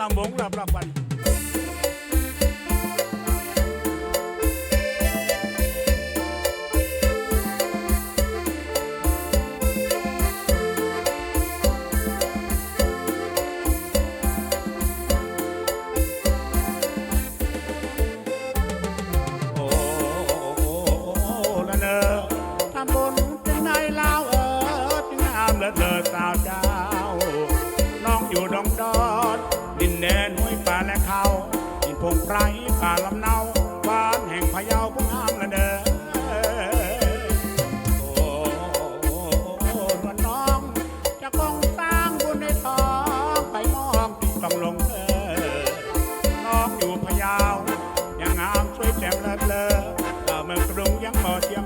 ลำบงรับรับวันโไพรป่าลำเนาบ้านแห่งพะเยาผู้งามละเนอโอ้นวลน้อง จะคงสร้างบุญในท้องไปมองต้องลงเออน้องอยู่พะเยายังงามสวยแจ่มเลิศเลอเออเมืองกรุงยังหมอเทียม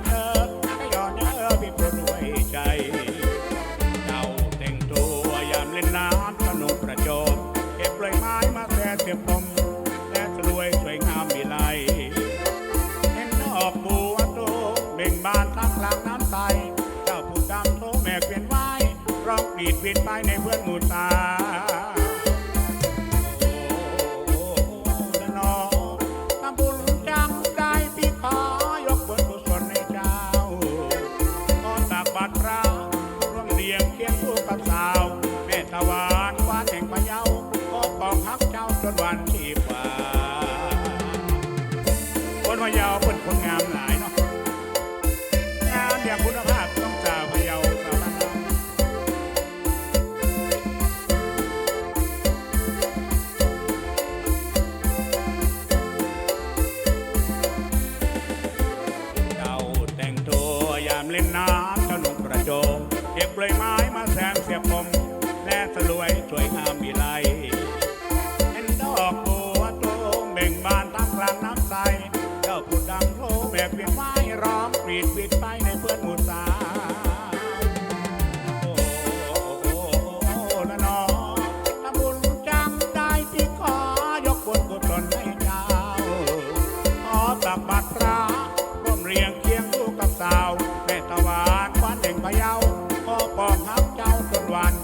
วิตไปในเพื่อนหมูตาโอ้ละนอทำบุญจังได้พี่ขอยกบุญกุศลให้เจ้าขอตักบาตรระร่วมเรียงเคียงคู่กับสาว แม่ตะวันวานแห่งพะเยาขอกองฮักเจ้าจนวันที ศลให้เจ้ขอตักบตรพรมเรียงเคียงคู่กับสาว แม่ตะวันวันแห่งพะเยาขอปองฮักเจ้าจนวัน